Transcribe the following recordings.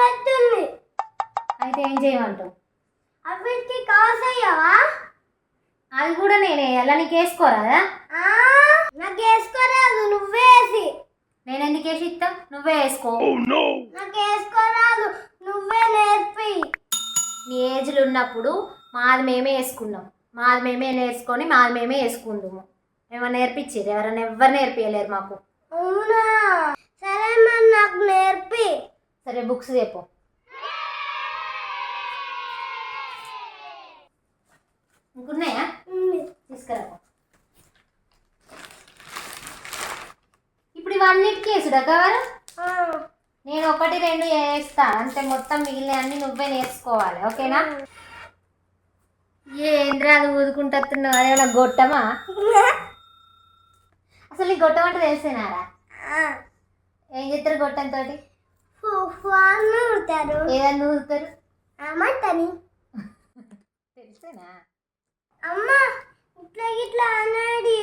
అవుతుంది అయితే ఏం చేయమంటావు? అవిటికి కాస్ అయ్యావా? అది కూడా నేనే వేయాలా. నీకు వేసుకోరాదా ఆ, నాకు వేసుకోరాదు నువ్వే వేసి. నేను ఎందుకు వేసి ఇస్తా? నువ్వే వేసుకో. నాకు వేసుకోరాదు నువ్వే నేర్పి. నీ ఏజ్లు ఉన్నప్పుడు మాది మేమే వేసుకున్నాం. మాది మేమే నేర్చుకొని మాది మేమే వేసుకుందాము. ఏమన్నా నేర్పించారు ఎవరైనా ఎవ్వరు నేర్పించలేరు మాకు. అవునా? సరే మరి నాకు నేర్పి. సరే బుక్స్ చెప్పు. ఇంకున్నాయా? ఉంది. తీసుకురా ఇప్పుడు ఇవన్నిటికీ వేసుడా కవర్ నేను ఒకటి రెండు వేస్తా. అంతే మొత్తం మిగిలిన అన్ని నువ్వే నేర్చుకోవాలి. ఓకేనా? ఏంద్రా అది ఊదుకుంటున్నావు అదేమన్నా గొట్టమా? అసలు ఈ గొట్టం అంటే తెలిసేనారా. ఏం చేస్తారు గొట్టంతో ఉంటారు ఏదన్నా ఊదుతారు అమ్మంటని తెలిసేనా? అమ్మ ఇట్లా ఇట్లా అనేది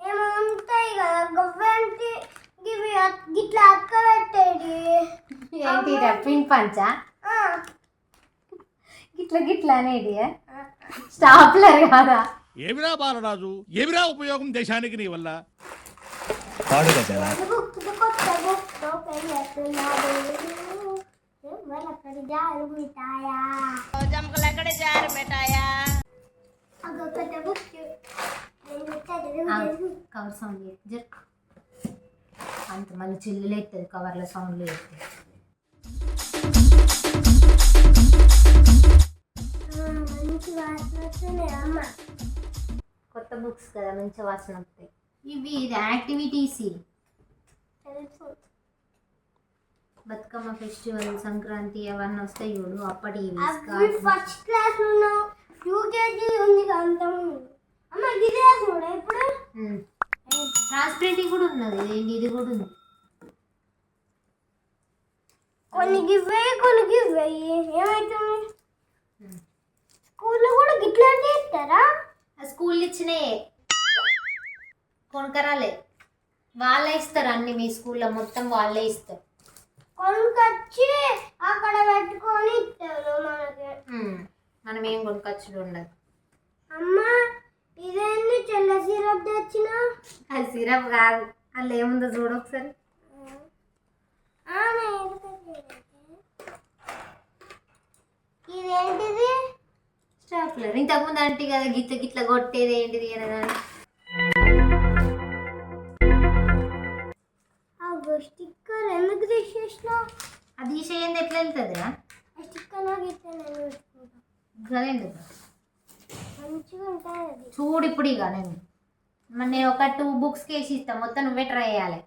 ఏమో ఉంటాయి కదా గవ్వంటి ఇవి ఇట్లా అక్క పెట్టేది ఏంటి పిన్ పంచా ఆ, గిట్ల గిట్ల అనేది స్టాప్లర్ కాదా. ఏమిరా బాలరాజు? ఏమిరా ఉపయోగం దేశానికి నీ వల్ల? పాడు కదా కొత్త అగో బుక్ కవర్ సౌండ్ జర్ అంత మళ్ళీ చిల్లులు ఎత్తుంది కవర్ల సౌండ్లు ఎత్తుంది మంచి అమ్మ కొత్త బుక్స్ కదా మంచి వాసన వస్తాయి. ఇవి ఇది యాక్టివిటీస్ బతుకమ్మ ఫెస్టివల్ సంక్రాంతి అవన్నీ వస్తాయి చూడు అప్పటి. ఫస్ట్ క్లాస్ యూకేజీ ఉంది అమ్మ చూడ ఇప్పుడు. ట్రాన్స్పరెంట్ కూడా ఉన్నది ఏంటి ఇది కూడా ఉంది. కొన్ని గివ్వేయి కొన్ని గివ్వేయి ఏమవుతుంది. స్కూల్లో కూడా గిట్లా చేస్తారా ఆ స్కూల్ ఇచ్చినాయే. కొనకరాలే. వాళ్ళే ఇస్తారు అన్ని మీ స్కూల్లో మొత్తం వాళ్ళే ఇస్తారు. కొనుకొచ్చి అక్కడ పెట్టుకొని ఇస్తారు మనకి. మనం ఏం కొనుకొచ్చుడు ఉండదు. అమ్మ ఇదేంటి చెల్ల సిరప్ తెచ్చిన? అది సిరప్ కాదు. అందులో ఏముందో చూడు ఒకసారి. ఇదేంటిది? స్టాప్లర్ ఇంతకుముందు అంటే కదా గిట్ల గిట్ల కొట్టేది ఏంటిది అని స్టిక్కర్ ఎందుకు తీసేసినావు అది తీసేయండి ఎట్లా వెళ్తుందిరా? ఆ స్టిక్కర్ నాకు ఇస్తే నేను పెట్టుకుంటా మంచిగా ఉంటుంది అది. చూడు ఇప్పుడు ఇక నేను. మరి నేను ఒక టూ బుక్స్కి వేసి ఇస్తాను మొత్తం నువ్వే ట్రై చేయాలి.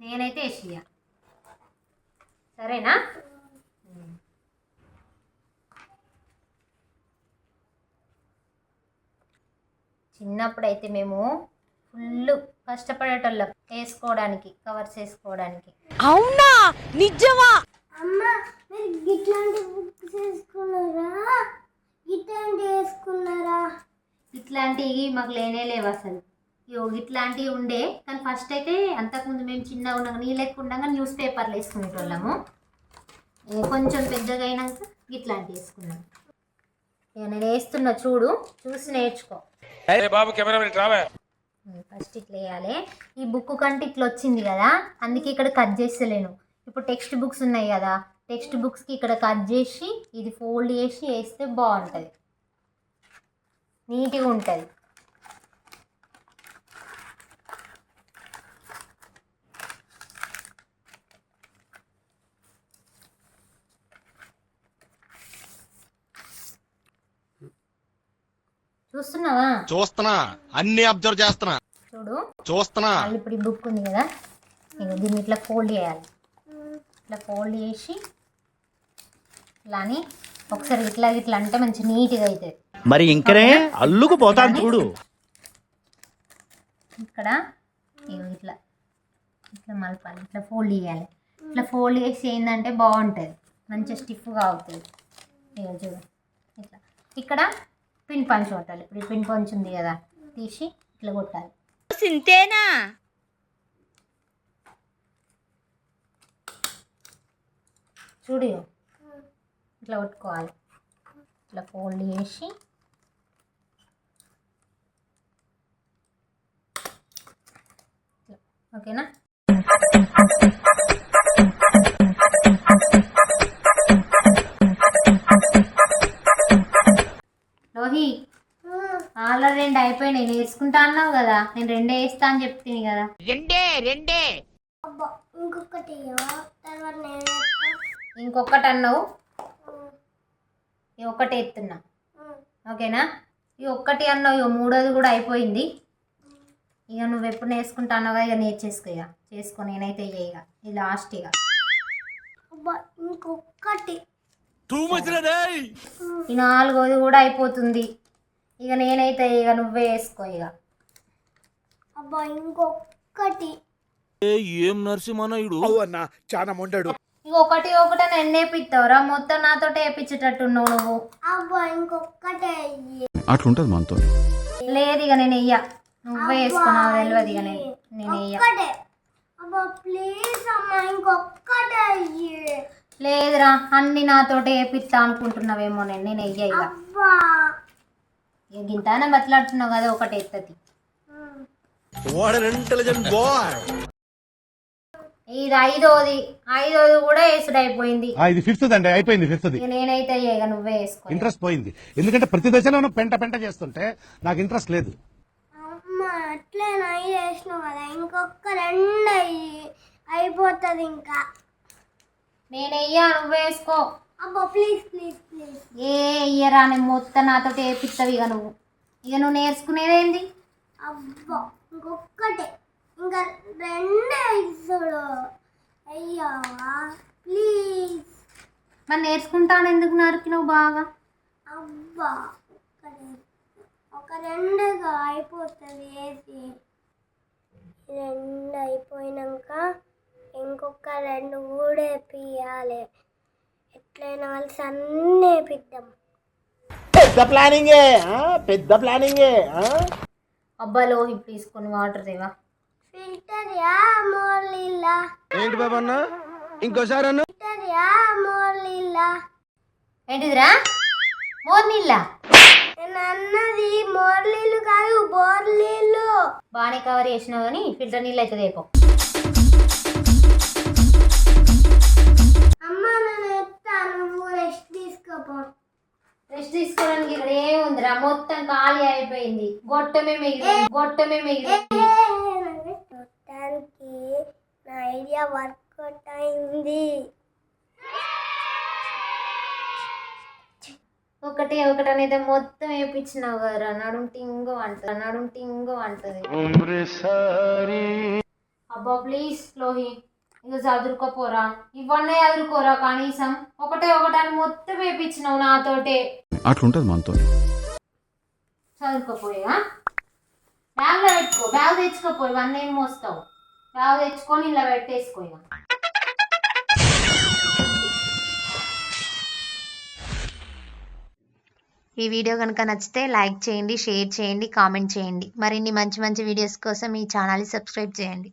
నేనైతే వేసి ఇయ్య. సరేనా చిన్నప్పుడైతే మేము ఫుల్ కష్టపడేటోళ్ళం. వేసుకోవడానికి కవర్స్ వేసుకోవడానికి అవునా? నిజమా? అమ్మ మీరు గిట్లాంటి బుక్స్ వేసుకున్నారా? గిట్లాంటి వేసుకున్నారా? ఇట్లాంటివి మాకు లేనే లేవు అసలు. ఇగో ఇట్లాంటివి ఉండే కానీ ఫస్ట్ అయితే అంతకుముందు మేము చిన్నగా ఉన్నాక నీ లెక్క ఉండగా న్యూస్ పేపర్లు వేసుకునేటోళ్ళము. కొంచెం పెద్దగా అయినాక ఇట్లాంటివి వేసుకున్నాం. ఇక నేను వేస్తున్నా చూడు చూసి నేర్చుకో. బాబు కెమెరా ఫస్ట్ ఇట్లా వేయాలి. ఈ బుక్ కంటే ఇట్లా వచ్చింది కదా అందుకే ఇక్కడ కట్ చేస్తలేను. ఇప్పుడు టెక్స్ట్ బుక్స్ ఉన్నాయి కదా టెక్స్ట్ బుక్స్కి ఇక్కడ కట్ చేసి ఇది ఫోల్డ్ చేసి వేస్తే బాగుంటుంది. నీట్గా ఉంటుంది. చూస్తున్నావా? చూస్తున్నా. అన్ని అబ్జర్వ్ చేస్తున్నా. చూడు. చూస్తున్నా. మళ్ళీ ఇప్పుడు ఈ బుక్ ఉంది కదా. ఇగో దీన్ని ఇట్లా ఫోల్డ్ చేయాలి. ఇట్లా ఫోల్డ్ చేసి ఇట్లా అని ఒకసారి ఇట్లా ఇట్లా అంటే మంచి నీట్గా అవుతుంది మరి ఇంకనే అల్లుకు పోతాను చూడు. ఇక్కడ ఇగో ఇట్లా ఇట్లా మలపాలి ఇట్లా ఫోల్డ్ చేయాలి. ఇట్లా ఫోల్డ్ చేసి ఏంటంటే బాగుంటుంది. మంచిగా స్టిఫ్గా అవుతుంది. ఇగో చూడు. ఇట్లా. ఇక్కడ పిన్ పంచ్ కొట్టాలి ఇప్పుడు పిన్ పంచ్ ఉంది కదా తీసి ఇట్లా కొట్టాలి సింతేనా చూడు. ఇట్లా కొట్టుకోవాలి ఇట్లా ఫోల్డ్ చేసి. ఓకేనా నేర్చుకుంటా అన్నావు కదా నేను రెండే వేస్తా అని చెప్ತೀನಿ కదా. అబ్బా ఇంకొకటి ఇయ్యవా? తర్వాత నేను చేస్తా. ఇంకొకటి అన్నావు? ఉమ్, ఈ ఒక్కటి ఎత్తున్నా. ఉమ్. ఓకేనా? ఈ ఒక్కటి అన్నావు ఇక మూడోది కూడా అయిపోయింది. ఇక నువ్వు ఎప్పుడు నేర్చుకుంటా అన్నావు కదా ఇక నేర్చేసుకో ఇక చేసుకో నేనైతే ఇయ్య ఇక ఇది లాస్ట్ ఇక అబ్బా ఇంకొకటి టూ మచ్ రే ఈ నాలుగోది కూడా అయిపోతుంది. ఇక నేనైతే ఇక నువ్వే వేసుకో ఇక. అబ్బా ఇంకొకటి ఏం నరసింహనాయుడు? అన్నా చాలా మొండాడు. ఇక ఒకటి ఒకటి నన్ను వేపిస్తావురా మొత్తం నాతో వేపించేటట్టున్నావు నువ్వు. అబ్బా ఇంకొకటే ఇయ్యి. అట్లుంటది మనతో. లేదు ఇక నేను వెయ్య నువ్వే వేసుకున్నావు తెలియదు ఇక నేను నేను వెయ్య ఒక్కటే. అబ్బా ప్లీజ్ అమ్మా ఇంకొకటే ఇయ్యి. లేదురా అన్ని నాతోటే వేపిస్తా అనుకుంటున్నావేమో నేను. నేను వెయ్య ఇక. అబ్బా. ఇక గింతానే బతలాడుతున్నావు కదా ఒకటి ఎత్తది. ఇది ఐదోది ఐదోది కూడా వేసుడు అయిపోయింది ఇది ఫిఫ్త్ అండి అయిపోయింది ఫిఫ్త్ నేనైతే ఇక నువ్వే వేసుకో. ఇంట్రెస్ట్ పోయింది. ఎందుకంటే ప్రతి దశలోనూ పెంట పెంట చేస్తుంటే నాకు ఇంట్రెస్ట్ లేదు. అమ్మ అట్లే నై చేసినావు కదా ఇంకొక రెండు అయ్యి అయిపోతుంది ఇంకా. నేను వెయ్యా నువ్వే వేసుకో. అబ్బా ప్లీజ్ ప్లీజ్ ప్లీజ్ ఏ ఇయ్యరా నేను మొత్తం నాతో వేపిస్తావు ఇక నువ్వు. ఇక నువ్వు నేర్చుకునేదేంది అబ్బా ఇంకొక్కటే. ఇంకా రెండే ఇస్తాడు. అయ్యా ప్లీజ్ మరి నేర్చుకుంటాను ఎందుకు నరికినావు బాగా? అబ్బా ఒక రెండుగా అయిపోతుంది ఏది? రెండు అయిపోయినాక ఇంకొక రెండు కూడా వేపియాలి ఎట్లయినా కలిసి అన్నీ వేపిద్దాం పెద్ద ప్లానింగే పెద్ద ప్లానింగే అబ్బా లోహి ప్లీజ్ కొన్ని వాటర్ దేవా ఫిల్టర్ యా మోర్లీలా. ఏంటి బాబా అన్న? ఇంకోసారి అన్న? ఫిల్టర్ యా మోర్లీలా. ఏంటిదిరా? మోర్ నీళ్ళ నేను అన్నది మోర్లీలు కాదు బోర్లీలు. బాగానే కవర్ చేసినావు కానీ ఫిల్టర్ నీళ్ళు అయితే రేపు రెస్ట్ తీసుకోవడానికి ఇక్కడ ఏముందిరా మొత్తం ఖాళీ అయిపోయింది. గొట్టమే మిగిలింది. గొట్టమే మిగిలింది. మొత్తానికి నా ఐడియా వర్కౌట్ అయింది. ఒకటే ఒకటి అనేది మొత్తం వేపించినావు కదరా నడుం టింగో అంటది. నడుం టింగో అంటది. అబ్బా ప్లీజ్ లోహి. ఇక చదువుకోపోరా ఇవన్నీ చదువుకోరా కనీసం. ఒకటే ఒకటని మొత్తం వేపించినావు నాతోటే. అట్లుంటది మనతో. చదువుకోపోయా బ్యాగ్లో పెట్టుకో. బ్యాగ్ తెచ్చుకోపో ఇవన్నీ ఏం మోస్తావు? బ్యాగ్ తెచ్చుకొని ఇలా పెట్టేసుకో ఇక. ఈ వీడియో కనుక నచ్చితే లైక్ చేయండి షేర్ చేయండి కామెంట్ చేయండి. మరిన్ని మంచి మంచి వీడియోస్ కోసం ఈ ఛానల్ని సబ్స్క్రైబ్ చేయండి.